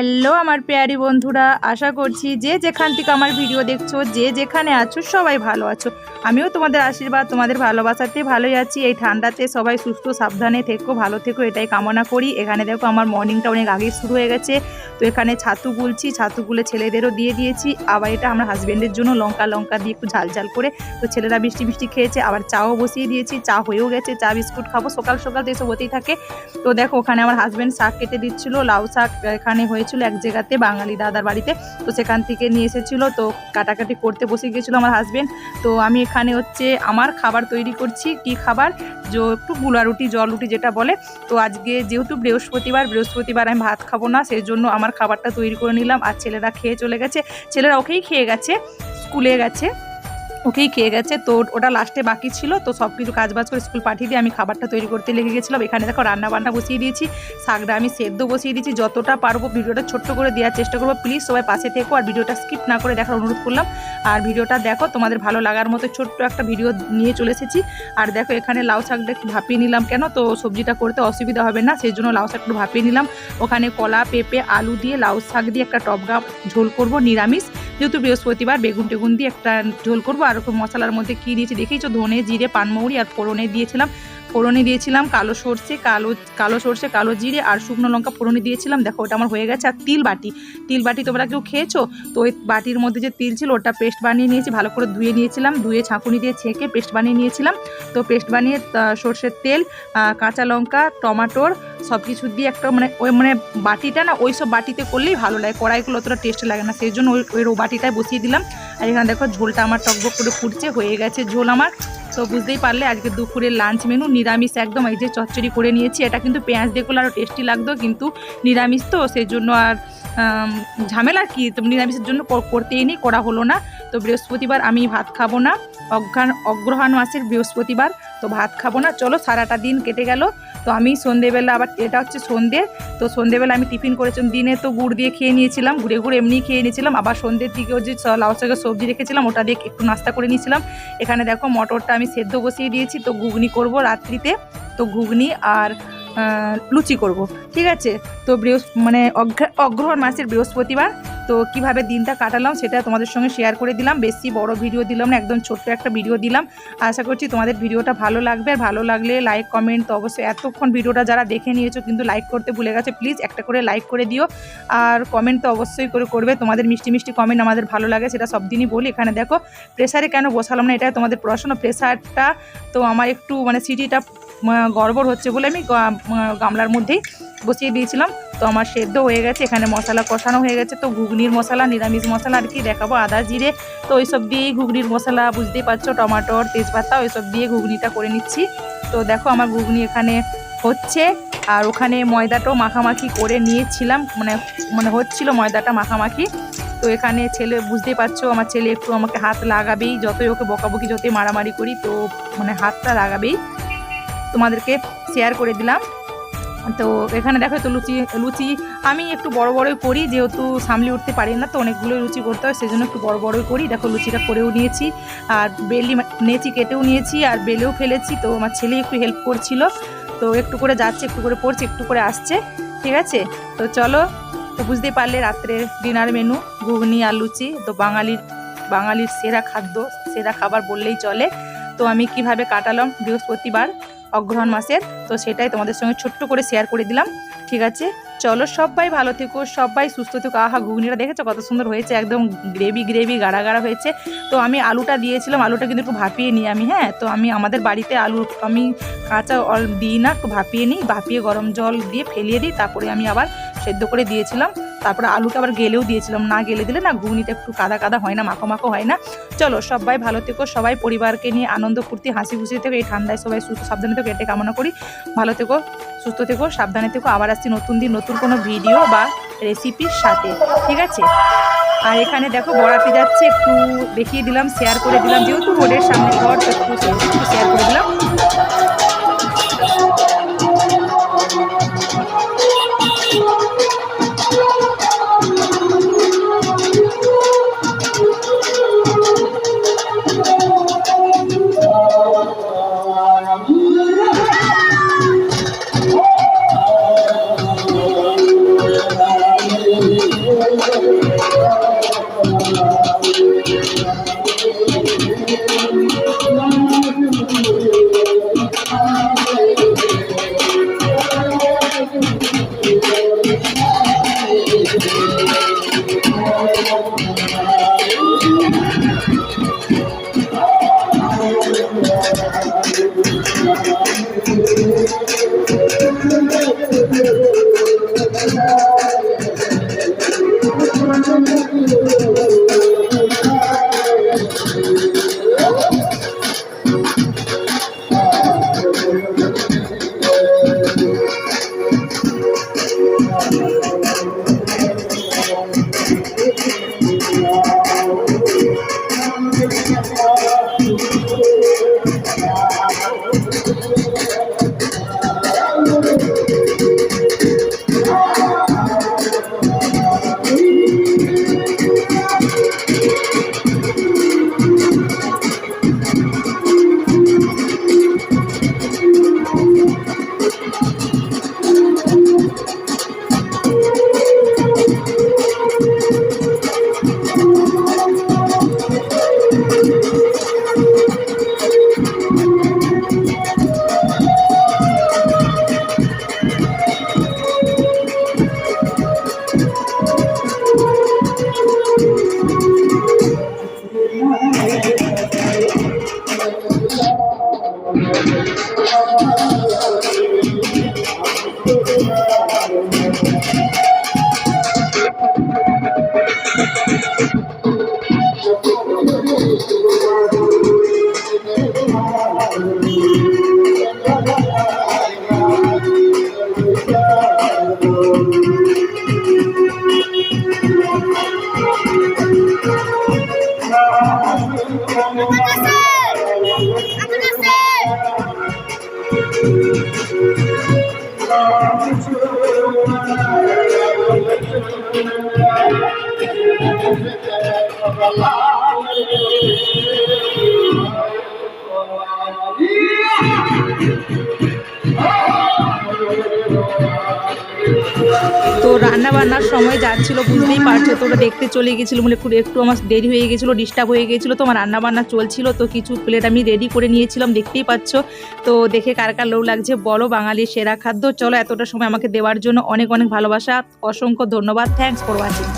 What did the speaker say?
Hello আমার পেয়ারি বন্ধুরা, আশা করছি যে যেখান থেকে আমার ভিডিও দেখছ, যে যেখানে আছো, সবাই ভালো আছো। আমিও তোমাদের আশীর্বাদ, তোমাদের ভালোবাসাতে ভালোই আছি। এই ঠান্ডাতে সবাই সুস্থ, সাবধানে থেকো, ভালো থেকো, এটাই কামনা করি। এখানে দেখো আমার মর্নিংটা অনেক আগেই শুরু হয়ে গেছে। তো এখানে ছাতু গুলছি, ছাতু গুলে ছেলেদেরও দিয়ে দিয়েছি। আবার এটা আমার হাজব্যান্ডের জন্য লঙ্কা লঙ্কা দিয়ে একটু ঝাল ঝাল করে। তো ছেলেরা মিষ্টি মিষ্টি খেয়েছে, আবার চাও বসিয়ে দিয়েছি। চা হয়েও গেছে, চা বিস্কুট খাব, সকাল সকাল তো এসব হতেই থাকে। তো দেখো ওখানে আমার হাজব্যান্ড শাক কেটে দিচ্ছিল, লাউ শাক এখানে হয়েছিল এক জায়গাতে, বাঙালি দাদার বাড়িতে। তো সেখান থেকে নিয়ে এসেছিল, তো কাটাকাটি করতে বসে গিয়েছিল আমার হাজব্যান্ড তো আমি এখানে হচ্ছে আমার খাবার তৈরি করছি। কি খাবার? যে একটু গুলা রুটি, জল রুটি যেটা বলে। তো আজকে যেহেতু বৃহস্পতিবার বৃহস্পতিবার আমি ভাত খাব না সেই জন্য আমার খাবারটা তৈরি করে নিলাম। আর ছেলেরা খেয়ে চলে গেছে। ছেলেরা ওকেই খেয়ে গেছে, স্কুলে গেছে। ওকেই খেয়ে গেছে। তো ওটা লাস্টে বাকি ছিল। তো সব কিছু কাজ বাজ করে স্কুল পাঠিয়ে দিয়ে আমি খাবারটা তৈরি করতে লেগে গেছিলাম। এখানে দেখো রান্না বান্না বসিয়ে দিয়েছি। শাকটা আমি সেদ্ধ বসিয়ে দিয়েছি। যতটা পারব ভিডিওটা ছোট্ট করে দেওয়ার চেষ্টা করব। প্লিজ সবাই পাশে থেকো আর ভিডিওটা স্কিপ না করে দেখার অনুরোধ করলাম। আর ভিডিওটা দেখো, তোমাদের ভালো লাগার মতো ছোট্ট একটা ভিডিও নিয়ে চলে এসেছি। আর দেখো এখানে লাউ শাকটা একটু ভাপিয়ে নিলাম কেন? তো সবজিটা করতে অসুবিধা হবে না, সেই জন্য লাউ শাক একটু ভাপিয়ে নিলাম। ওখানে কলা, পেঁপে, আলু দিয়ে লাউ শাক দিয়ে একটা টপগা ঝোল করব, নিরামিষ। যেহেতু বৃহস্পতিবার বেগুন টেগুন দিয়ে একটা ঝোল করব, আর মশলার মধ্যে কী দিয়েছি দেখেইছো ধনে, জিরে, পানমৌরি আর ফোড়নে দিয়েছিলাম। ফোড়নে দিয়েছিলাম, কালো সর্ষে, কালো কালো সর্ষে, কালো জিরে আর শুকনো লঙ্কা ফোড়নে দিয়েছিলাম। দেখো, ওটা আমার হয়ে গেছে। আর তিল বাটি তিল বাটি তোমরা কেউ খেয়েছো? তো ওই বাটির মধ্যে যে তিল ছিল, ওটা পেস্ট বানিয়ে নিয়েছি, ভালো করে ধুয়ে নিয়েছিলাম, ধুয়ে ছাঁকুনি দিয়ে ছেঁকে পেস্ট বানিয়ে নিয়েছিলাম। তো পেস্ট বানিয়ে সর্ষের তেল কাঁচা লঙ্কা, টমাটোর সব কিছু দিয়ে একটা মানে ওই মানে বাটিটা না ওই সব বাটিতে করলেই ভালো লাগে। কড়াইগুলো অতটা টেস্ট লাগে না, সেই জন্য ওই ওই বাটিটায় বসিয়ে দিলাম। আর এখানে দেখো, ঝোলটা আমার টকবক করে ফুটছে, হয়ে গেছে ঝোল আমার। তো বুঝতেই পারলে আজকে দুপুরের লাঞ্চ মেনু নিরামিষ একদম, এই যে চচ্চড়ি করে নিয়েছি, এটা কিন্তু পেঁয়াজ দিয়ে করলে আরও টেস্টি লাগতো, কিন্তু নিরামিষ তো, সেই জন্য আর ঝামেলা কি? তো নিরামিষের জন্য করতেই নেই, করা হলো না। তো বৃহস্পতিবার আমি ভাত খাব না অজ্ঞান অগ্রহাণ মাসের বৃহস্পতিবার। তো ভাত খাব না, চলো সারাটা দিন কেটে গেল। তো আমি সন্ধেবেলা আবার, এটা হচ্ছে সন্ধে, তো সন্ধেবেলা আমি টিফিন করেছিলাম, দিনে তো গুড় দিয়ে খেয়ে নিয়েছিলাম ঘুরে ঘুরে এমনি খেয়ে নিয়েছিলাম, আবার সন্ধ্যের দিকেও যে লাউ শাকের সবজি রেখেছিলাম, ওটা দিয়ে একটু নাস্তা করে নিয়েছিলাম। এখানে দেখো মটরটা আমি সেদ্ধ বসিয়ে দিয়েছি, তো ঘুগনি করব রাত্রিতে, তো ঘুগনি আর লুচি করব, ঠিক আছে? তো বৃহস্প মানে অগ্রা- অগ্রহণ মাসের বৃহস্পতিবার, তো কীভাবে দিনটা কাটালাম সেটা তোমাদের সঙ্গে শেয়ার করে দিলাম। বেশি বড় ভিডিও দিলাম না, একদম ছোট্ট একটা ভিডিও দিলাম। আশা করছি তোমাদের ভিডিওটা ভালো লাগবে। আর ভালো লাগলে লাইক কমেন্ট তো অবশ্যই এতক্ষণ ভিডিওটা যারা দেখে নিয়েছো কিন্তু লাইক করতে ভুলে গেছে প্লিজ একটা করে লাইক করে দিও। আর কমেন্ট তো অবশ্যই করে করবে। তোমাদের মিষ্টি মিষ্টি কমেন্ট আমাদের ভালো লাগে, সেটা সব দিনই বলি। এখানে দেখো প্রেসারে কেন বসালাম না এটা তোমাদের পড়াশোনা প্রেসারটা তো আমার একটু মানে সিটিটা গড়বড় হচ্ছে বলে আমি গামলার মধ্যেই বসিয়ে দিয়েছিলাম। তো আমার সেদ্ধ হয়ে গেছে, এখানে মশলা কষানো হয়ে গেছে। তো ঘুগনির মশলা, নিরামিষ মশলা আর কি দেখাবো, আদা, জিরে। তো ওইসব দিয়েই ঘুগনির মশলা, বুঝতেই পারছ, টমাটোর, তেজপাতা, ওইসব দিয়ে ঘুগনিটা করে নিচ্ছি। তো দেখো আমার ঘুগনি এখানে হচ্ছে। আর ওখানে ময়দাটাও মাখামাখি করে নিয়েছিলাম মানে মানে হচ্ছিল ময়দাটা মাখামাখি। তো এখানে ছেলে, বুঝতেই পারছ, আমার ছেলে একটু আমাকে হাত লাগাবেই, যতই ওকে বকাবকি, যতই মারামারি করি, তো মানে হাতটা লাগাবেই। তোমাদেরকে শেয়ার করে দিলাম। তো এখানে দেখো তো লুচি লুচি আমি একটু বড় বড়ই করি, যেহেতু সামলে উঠতে পারি না, তো অনেকগুলো লুচি করতে হয়, সেজন্য একটু বড় বড়ই করি। দেখো লুচিটা করেও নিয়েছি, আর বেলি নিয়েছি কেটেও নিয়েছি, আর বেলেও ফেলেছি, তো আমার ছেলে একটু হেল্প করছিল। তো একটু করে যাচ্ছে, একটু করে পড়ছে, একটু করে আসছে, ঠিক আছে? তো চলো, তো বুঝতেই পারলে রাত্রের ডিনার মেনু ঘুগনি আর লুচি, তো বাঙালির বাঙালির সেরা খাদ্য, সেরা খাবার বললেই চলে। তো আমি কীভাবে কাটালাম বৃহস্পতিবার অগ্রহণ মাসের, তো সেটাই তোমাদের সঙ্গে ছোট্ট করে শেয়ার করে দিলাম। ঠিক আছে? চলো সবাই ভালো থেকো, সবাই সুস্থ থেকো। আহা, ঘুগনিটা দেখেছ কত সুন্দর হয়েছে? একদম গ্রেভি গ্রেভি গাড়া গাড়া হয়েছে। তো আমি আলুটা দিয়েছিলাম, আলুটা কিন্তু একটু ভাপিয়ে নিই আমি হ্যাঁ? তো আমি আমাদের বাড়িতে আলু, আমি কাঁচা অল দিই না, একটু ভাপিয়ে নিই, ভাপিয়ে গরম জল দিয়ে ফেলিয়ে দিই, তারপরে আমি আবার সেদ্ধ করে দিয়েছিলাম। তারপরে আলুটা আবার গেলেও দিয়েছিলাম। না গেলে দিলে না ঘুগনিটা একটু কাদা কাদা হয় না, মাখো মাখো হয় না। চলো সবাই ভালো থেকো, সবাই পরিবারকে নিয়ে আনন্দ, ফুর্তি, হাসি খুশি থেকে। এই ঠান্ডায় সবাই সুস্থ, সাবধানে থেকো, এটাই কামনা করি। ভালো থেকো, সুস্থ থেকো, সাবধানে থেকো। আবার আসছি নতুন দিন, নতুন কোনো ভিডিও বা রেসিপির সাথে, ঠিক আছে? আর এখানে দেখো বড়াতে যাচ্ছে একটু দেখিয়ে দিলাম শেয়ার করে দিলাম। যেহেতু রোডের সামনে ঘর একটু শেয়ার করে দিলাম। you. Oh, তো রান্না বান্নার সময় যাচ্ছিল, বুঝতেই পারছ, তো দেখতে চলে গেছিল বলে একটু একটু আমার দেরি হয়ে গেছিল ডিস্টার্ব হয়ে গেছিল, তো আমার রান্না বান্না চলছিল, তো কিছু প্লেট আমি রেডি করে নিয়েছিলাম, দেখতেই পাচ্ছ। তো দেখে কার কার লোক লাগছে বলো, বাঙালির সেরা খাদ্য। চলো এতটা সময় আমাকে দেওয়ার জন্য অনেক অনেক ভালোবাসা, অসংখ্য ধন্যবাদ। Thanks for watching